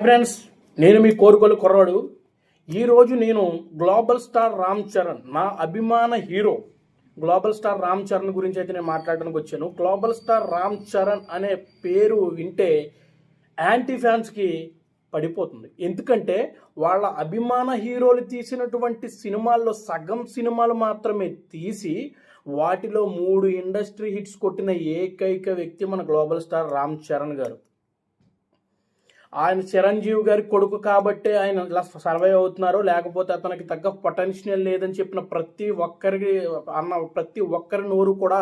Friends నేను మీ కోరుకోలు కుర్రాడు. ఈరోజు నేను గ్లోబల్ స్టార్ రామ్ చరణ్ నా అభిమాన hero. Global star Ram Charan గురించి అయితే నేను మాట్లాడడానికి వచ్చాను. గ్లోబల్ స్టార్ రామ్ చరణ్ అనే పేరు వింటే యాంటీ ఫ్యాన్స్కి పడిపోతుంది. ఎందుకంటే వాళ్ళ అభిమాన హీరోలు తీసినటువంటి సినిమాల్లో సగం సినిమాలు మాత్రమే తీసి వాటిలో మూడు ఇండస్ట్రీ హిట్స్ కొట్టిన ఏకైక వ్యక్తి మన గ్లోబల్ స్టార్ రామ్ చరణ్ గారు. ఆయన చిరంజీవి గారి కొడుకు కాబట్టే ఆయన ఇలా సర్వైవ్ అవుతున్నారు. లేకపోతే అతనికి తగ్గ పొటెన్షియల్ లేదని చెప్పిన ప్రతి ఒక్కరికి అన్న ప్రతి ఒక్కరి నోరు కూడా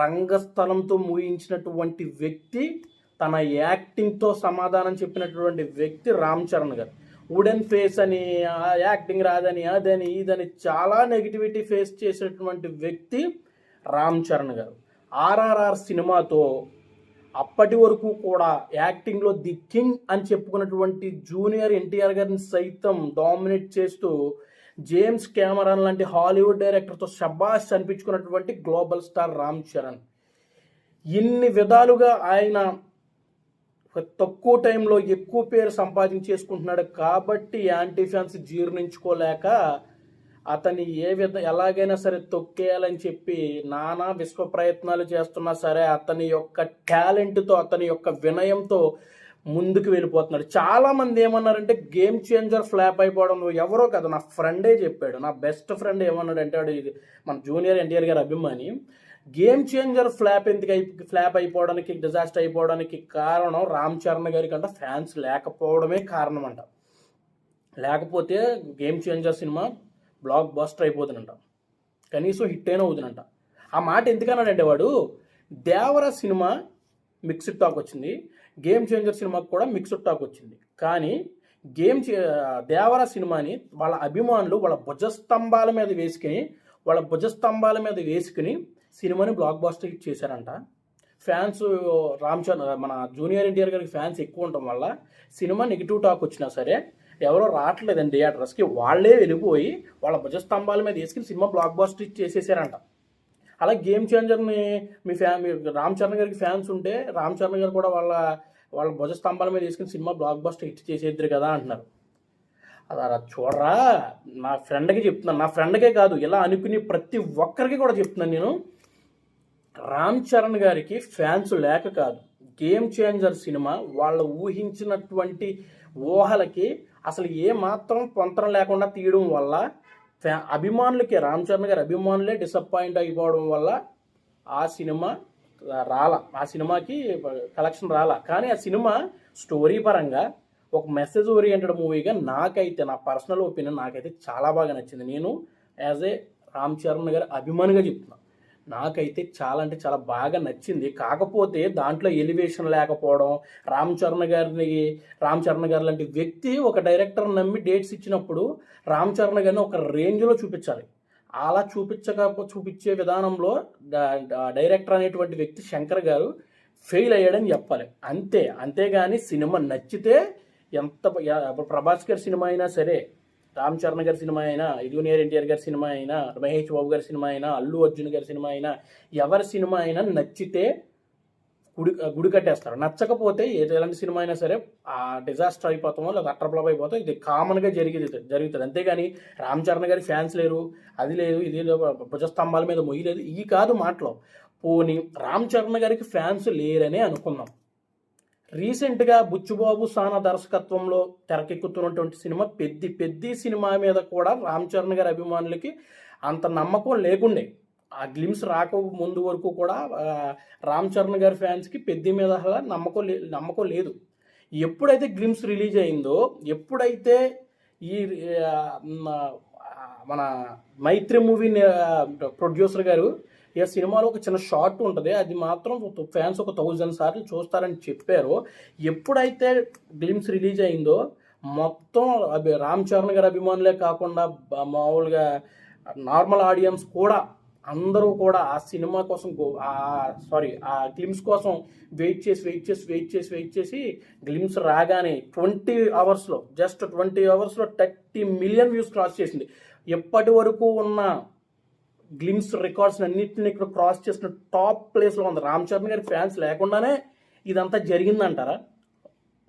రంగస్థలంతో మూయించినటువంటి వ్యక్తి తన యాక్టింగ్తో సమాధానం చెప్పినటువంటి వ్యక్తి రామ్ చరణ్ గారు. వుడెన్ ఫేస్ అని యాక్టింగ్ రాదని అదని ఇదని చాలా నెగిటివిటీ ఫేస్ చేసినటువంటి వ్యక్తి రామ్ చరణ్ గారు. ఆర్ఆర్ఆర్ సినిమాతో అప్పటి వరకు కూడా యాక్టింగ్లో ది కింగ్ అని చెప్పుకున్నటువంటి జూనియర్ ఎన్టీఆర్ గారిని సైతం డామినేట్ చేస్తూ జేమ్స్ కెమెరాన్ లాంటి హాలీవుడ్ డైరెక్టర్తో షబాష్ అనిపించుకున్నటువంటి గ్లోబల్ స్టార్ రామ్ చరణ్. ఇన్ని విధాలుగా ఆయన తక్కువ టైంలో ఎక్కువ పేరు సంపాదించేసుకుంటున్నాడు కాబట్టి యాంటీ ఫ్యాన్స్ జీర్ణించుకోలేక అతన్ని ఏ విధ ఎలాగైనా సరే తొక్కేయాలని చెప్పి నానా విశ్వ ప్రయత్నాలు చేస్తున్నా సరే అతని యొక్క టాలెంట్తో అతని యొక్క వినయంతో ముందుకు వెళ్ళిపోతున్నాడు. చాలా మంది ఏమన్నారంటే గేమ్ చేంజర్ ఫ్లాప్ అయిపోవడం ఎవరో కదా నా ఫ్రెండే చెప్పాడు. నా బెస్ట్ ఫ్రెండ్ ఏమన్నాడు అంటే వాడు ఇది మన జూనియర్ ఎన్టీఆర్ గారి అభిమాని. గేమ్ చేంజర్ ఫ్లాప్ ఎందుకు అయి ఫ్లాప్ అయిపోవడానికి డిజాస్టర్ అయిపోవడానికి కారణం రామ్ చరణ్ గారి కంటే ఫ్యాన్స్ లేకపోవడమే కారణం అంట. లేకపోతే game changer cinema blockbuster అయిపోతుందంట. కనీసం హిట్ అయినా అవుతుందంట. ఆ మాట ఎందుకన్నాడంటే వాడు దేవర సినిమా మిక్స్డ్ టాక్ వచ్చింది. గేమ్ చేంజర్ సినిమాకు కూడా మిక్స్డ్ టాక్ వచ్చింది. కానీ గేమ్ దేవర సినిమాని వాళ్ళ అభిమానులు వాళ్ళ భుజస్తంభాల మీద వేసుకుని వాళ్ళ భుజస్తంభాల మీద వేసుకుని సినిమాని బ్లాక్ బాస్టర్ హిట్ చేశారంట. ఫ్యాన్స్ రామ్ చరణ్ మన జూనియర్ ఎన్టీఆర్ గారికి ఫ్యాన్స్ ఎక్కువ ఉండటం వల్ల సినిమా నెగిటివ్ టాక్ వచ్చినా సరే ఎవరో రావట్లేదండి థియేటర్స్కి వాళ్ళే వెళ్ళిపోయి వాళ్ళ భుజస్తంభాల మీద వేసుకుని సినిమా బ్లాక్ బస్టర్ చేసేసారంట. అలా గేమ్ చేంజర్ని మీ ఫ్యా మీ రామ్ చరణ్ గారికి ఫ్యాన్స్ ఉంటే రామ్ చరణ్ గారు కూడా వాళ్ళ వాళ్ళ భుజస్తంభాల మీద వేసుకుని సినిమా బ్లాక్ బస్టర్ హిట్ చేసేద్దరు కదా అంటున్నారు. అలా చూడరా? నా ఫ్రెండ్కి చెప్తున్నాను. నా ఫ్రెండ్కే కాదు ఇలా అనుకుని ప్రతి ఒక్కరికి కూడా చెప్తున్నాను నేను. రామ్ చరణ్ గారికి ఫ్యాన్స్ లేక కాదు గేమ్ చేంజర్ సినిమా వాళ్ళు ఊహించినటువంటి ఊహలకి అసలు ఏ మాత్రం లేకుండా తీయడం వల్ల ఫ్యా అభిమానులకి రామ్ చరణ్ గారి అభిమానులే డిసప్పాయింట్ అయిపోవడం వల్ల ఆ సినిమా రాల. ఆ సినిమాకి కలెక్షన్ రాల. కానీ ఆ సినిమా స్టోరీ పరంగా ఒక మెసేజ్ ఓరియంటెడ్ మూవీగా నాకైతే నా పర్సనల్ ఒపీనియన్ నాకైతే చాలా బాగా నచ్చింది. నేను యాజ్ ఏ రామ్ చరణ్ గారి అభిమానిగా చెప్తున్నా. నాకైతే చాలా అంటే చాలా బాగా నచ్చింది. కాకపోతే దాంట్లో ఎలివేషన్ లేకపోవడం రామ్ చరణ్ గారిని రామ్ చరణ్ గారు లాంటి వ్యక్తి ఒక డైరెక్టర్ నమ్మి డేట్స్ ఇచ్చినప్పుడు రామ్ చరణ్ గారిని ఒక రేంజ్లో చూపించాలి. అలా చూపించక చూపించే విధానంలో డైరెక్టర్ అనేటువంటి వ్యక్తి శంకర్ గారు ఫెయిల్ అయ్యాడని చెప్పాలి. అంతే అంతేగాని సినిమా నచ్చితే ఎంత ప్రభాస్ గారి సినిమా అయినా సరే రామ్ చరణ్ గారి సినిమా అయినా జూనియర్ ఎన్టీఆర్ గారి సినిమా అయినా మహేష్ బాబు గారి సినిమా అయినా అల్లు అర్జున్ గారి సినిమా అయినా ఎవరి సినిమా అయినా నచ్చితే గుడి గుడి కట్టేస్తారు. నచ్చకపోతే ఏ ఎలాంటి సినిమా అయినా సరే ఆ డిజాస్టర్ అయిపోతామో లేదా అట్రప్లప్ అయిపోతాం ఇది కామన్గా జరిగేది జరుగుతుంది. అంతేగాని రామ్ చరణ్ గారి ఫ్యాన్స్ లేరు అది లేదు ఇది లేదు భుజస్తంభాల మీద మొయ్యలేదు ఈ కాదు మాటలో. పోనీ రామ్ చరణ్ గారికి ఫ్యాన్స్ లేరనే అనుకుందాం. రీసెంట్గా బుచ్చుబాబు సానా దర్శకత్వంలో తెరకెక్కుతున్నటువంటి సినిమా పెద్ది పెద్ది సినిమా మీద కూడా రామ్ చరణ్ గారి అభిమానులకి అంత నమ్మకం లేకుండే. ఆ గ్లిమ్స్ రాక ముందు వరకు కూడా రామ్ చరణ్ గారి ఫ్యాన్స్కి పెద్ది మీద నమ్మకం లే నమ్మకం లేదు. ఎప్పుడైతే గ్లిమ్స్ రిలీజ్ అయిందో ఎప్పుడైతే ఈ మన మైత్రి మూవీ ప్రొడ్యూసర్ గారు ఈ సినిమాలో ఒక చిన్న షార్ట్ ఉంటుంది. అది మాత్రం ఫ్యాన్స్ ఒక థౌజండ్ సార్లు చూస్తారని చెప్పారు. ఎప్పుడైతే గ్లిమ్స్ రిలీజ్ అయిందో మొత్తం అభి రామ్ చరణ్ గారి అభిమానులే కాకుండా మామూలుగా నార్మల్ ఆడియన్స్ కూడా అందరూ కూడా ఆ సినిమా కోసం సారీ ఆ గ్లిమ్స్ కోసం వెయిట్ చేసి వెయిట్ చేసి వెయిట్ చేసి వెయిట్ చేసి గ్లిమ్స్ రాగానే ట్వంటీ అవర్స్లో జస్ట్ ట్వంటీ అవర్స్లో థర్టీ మిలియన్ వ్యూస్ క్రాస్ చేసింది. ఎప్పటి వరకు ఉన్న గ్లిమ్స్ రికార్డ్స్ అన్నింటిని ఇక్కడ క్రాస్ చేసిన టాప్ ప్లేస్లో ఉంది. రామ్ చరణ్ గారి ఫ్యాన్స్ లేకుండానే ఇదంతా జరిగిందంటారా?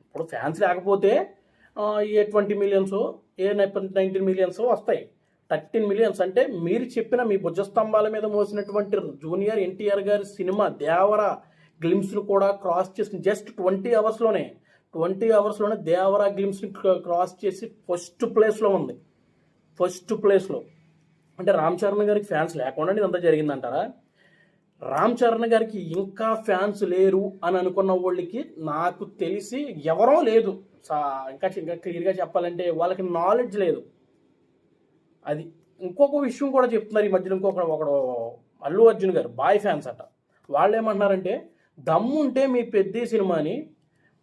ఇప్పుడు ఫ్యాన్స్ లేకపోతే ఏ ట్వంటీ మిలియన్స్ ఏ నైన్టీన్ మిలియన్స్ వస్తాయి. థర్టీన్ మిలియన్స్ అంటే మీరు చెప్పిన మీ భుజస్తంభాల మీద మోసినటువంటి జూనియర్ ఎన్టీఆర్ గారి సినిమా దేవర గ్లిమ్స్ను కూడా క్రాస్ చేసిన జస్ట్ ట్వంటీ అవర్స్లోనే ట్వంటీ అవర్స్లోనే దేవర గ్లిమ్స్ని క్రాస్ చేసి ఫస్ట్ ప్లేస్లో ఉంది. ఫస్ట్ ప్లేస్లో అంటే రామ్ చరణ్ గారికి ఫ్యాన్స్ లేకుండా ఇదంతా జరిగిందంటారా? రామ్ చరణ్ గారికి ఇంకా ఫ్యాన్స్ లేరు అని అనుకున్న వాళ్ళకి నాకు తెలిసి ఎవరో లేదు. సా- ఇంకా ఇంకా క్లియర్గా చెప్పాలంటే వాళ్ళకి నాలెడ్జ్ లేదు. అది ఇంకొక విషయం కూడా చెప్తున్నారు ఈ మధ్యలో ఇంకొక ఒకడు అల్లు అర్జున్ గారు బాయ్ ఫ్యాన్స్ అట. వాళ్ళు ఏమంటున్నారంటే దమ్ము ఉంటే మీ పెద్ద సినిమాని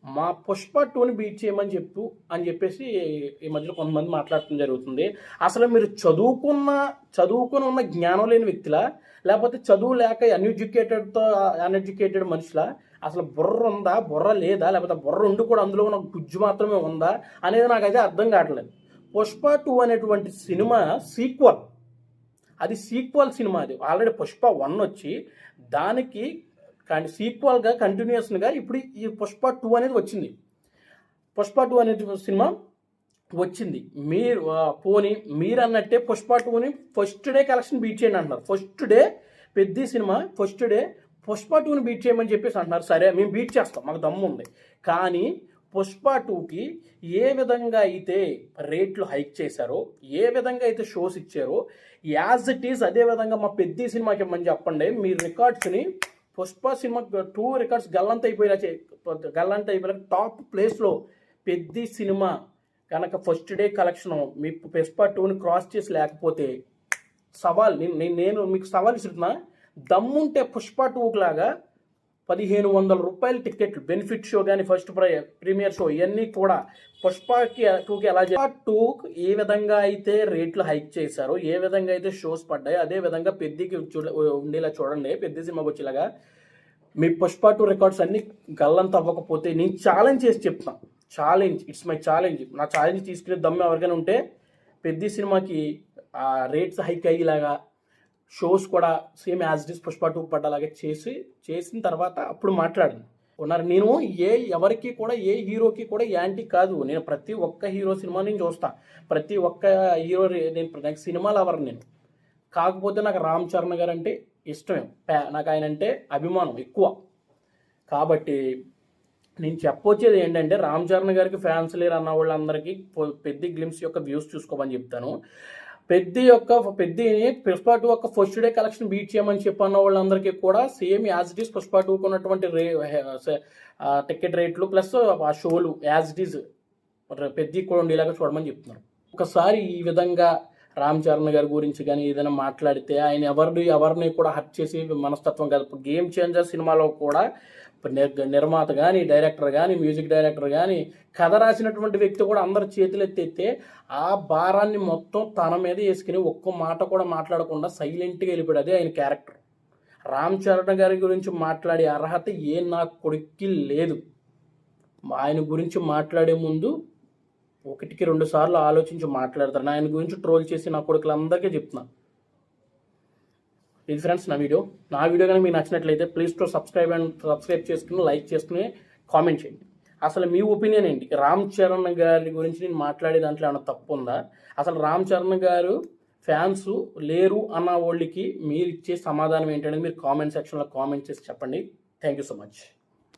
మా పుష్ప టూని బీట్ చేయమని చెప్పు అని చెప్పేసి ఈ మధ్యలో కొంతమంది మాట్లాడటం జరుగుతుంది. అసలు మీరు చదువుకున్న చదువుకుని ఉన్న జ్ఞానం లేని వ్యక్తిలా లేకపోతే చదువు లేక అన్ఎడ్యుకేటెడ్తో అన్ఎడ్యుకేటెడ్ మనుషులా? అసలు బుర్ర ఉందా? బుర్ర లేదా? లేకపోతే బుర్ర ఉండి కూడా అందులో ఉన్న గుజ్జు మాత్రమే ఉందా? అనేది నాకైతే అర్థం కావట్లేదు. పుష్ప టూ అనేటువంటి సినిమా సీక్వల్ అది సీక్వల్ సినిమా అది. ఆల్రెడీ పుష్ప వన్ వచ్చి దానికి కానీ సీక్వల్గా కంటిన్యూస్గా ఇప్పుడు ఈ పుష్ప టూ అనేది వచ్చింది. పుష్ప టూ అనే సినిమా వచ్చింది. మీరు పోని పోనీ మీరు అన్నట్టే పుష్ప టూని ఫస్ట్ డే కలెక్షన్ బీట్ చేయండి అంటున్నారు. ఫస్ట్ డే పెద్ద సినిమా ఫస్ట్ డే పుష్ప టూని బీట్ చేయమని చెప్పేసి అంటున్నారు. సరే మేము బీట్ చేస్తాం మాకు దమ్ము ఉంది. కానీ పుష్ప టూకి ఏ విధంగా అయితే రేట్లు హైక్ చేశారో ఏ విధంగా అయితే షోస్ ఇచ్చారో యాజ్ ఇట్ ఈజ్ అదే విధంగా మా పెద్ద సినిమాకి ఇమ్మని చెప్పండి. మీ రికార్డ్స్ని పుష్ప సినిమా టూ రికార్డ్స్ గల్లంత అయిపోయేలా చే గల్లంత అయిపోయిన టాప్ ప్లేస్లో పెద్ద సినిమా కనుక ఫస్ట్ డే కలెక్షన్ మీ పుష్ప టూని క్రాస్ చేసి లేకపోతే సవాల్ నేను నేను- నేను మీకు సవాల్ ఇస్తున్నా దమ్ముంటే పుష్ప టూకి లాగా పదిహేను వందల రూపాయల టికెట్లు. బెనిఫిట్ షో కానీ ఫస్ట్ ప్రై ప్రీమియర్ షో ఇవన్నీ కూడా పుష్పకి టూకి ఎలా పుష్ప టూ ఏ విధంగా అయితే రేట్లు హైక్ చేశారో ఏ విధంగా అయితే షోస్ పడ్డాయో అదే విధంగా పెద్దకి చూడ ఉండేలా చూడండి. పెద్ద సినిమాకి వచ్చేలాగా మీ పుష్ప టూ రికార్డ్స్ అన్ని గల్లంత అవ్వకపోతే నేను ఛాలెంజ్ చేసి చెప్తాను ఛాలెంజ్ ఇట్స్ మై ఛాలెంజ్. నా ఛాలెంజ్ తీసుకునే దమ్ము ఎవరికైనా ఉంటే పెద్ద సినిమాకి ఆ రేట్స్ హైక్ అయ్యేలాగా షోస్ కూడా same as it is Pushpa two పడ్డలాగే చేసి చేసిన తర్వాత అప్పుడు మాట్లాడండి ఉన్నారు నేను ఏ ఎవరికి కూడా ఏ హీరోకి కూడా యాంటీ కాదు. నేను ప్రతి ఒక్క హీరో సినిమా నేను చూస్తా. ప్రతి ఒక్క హీరో నేను నాకు సినిమాలు ఎవరు నేను. కాకపోతే నాకు రామ్ చరణ్ గారు అంటే ఇష్టమే. నాకు ఆయన అంటే అభిమానం ఎక్కువ. కాబట్టి నేను చెప్పొచ్చేది ఏంటంటే రామ్ చరణ్ గారికి ఫ్యాన్స్ లేరు అన్న వాళ్ళందరికీ పెద్ద గ్లిమ్స్ యొక్క వ్యూస్ చూసుకోమని చెప్తాను. పెద్ద యొక్క పెద్దని పుష్ప టూ యొక్క ఫస్ట్ డే కలెక్షన్ బీట్ చేయమని చెప్పన్న వాళ్ళందరికీ కూడా same as it is Pushpa టూకి ఉన్నటువంటి రే టికెట్ రేట్లు ప్లస్ ఆ షోలు యాజ్ ఇట్ ఈస్ పెద్ద కూడా ఉండేలాగా చూడమని చెప్తున్నారు. ఒకసారి ఈ విధంగా రామ్ చరణ్ గారి గురించి కానీ ఏదైనా మాట్లాడితే ఆయన ఎవరిని ఎవరిని కూడా హర్ట్ చేసి మనస్తత్వం కాదు. ఇప్పుడు గేమ్ చేంజర్ సినిమాలో కూడా నిర్- నిర్మాత కానీ డైరెక్టర్ కానీ మ్యూజిక్ డైరెక్టర్ కానీ కథ రాసినటువంటి వ్యక్తి కూడా అందరు చేతులు ఎత్తితే ఆ భారాన్ని మొత్తం తన మీద వేసుకుని ఒక్క మాట కూడా మాట్లాడకుండా సైలెంట్గా వెళ్ళిపోయాడు. అదే ఆయన క్యారెక్టర్ రామ్ చరణ్ గారి గురించి మాట్లాడే అర్హత ఏ నా కొడుక్కి లేదు. ఆయన గురించి మాట్లాడే ముందు ఒకటికి రెండు సార్లు ఆలోచించి మాట్లాడతాను ఆయన గురించి ట్రోల్ చేసి నా కొడుకులందరికీ చెప్తున్నా. ఇది ఫ్రెండ్స్ నా వీడియో. నా వీడియో కానీ మీకు నచ్చినట్లయితే please to subscribe and subscribe చేసుకుని లైక్ చేసుకుని కామెంట్ చేయండి. అసలు మీ ఒపీనియన్ ఏంటి? రామ్ చరణ్ గారి గురించి నేను మాట్లాడే దాంట్లో ఏమైనా తప్పు ఉందా? అసలు రామ్ చరణ్ గారు ఫ్యాన్స్ లేరు అన్న వాళ్ళకి మీరు ఇచ్చే సమాధానం ఏంటనేది మీరు కామెంట్ సెక్షన్లో కామెంట్ చేసి చెప్పండి. Thank you so much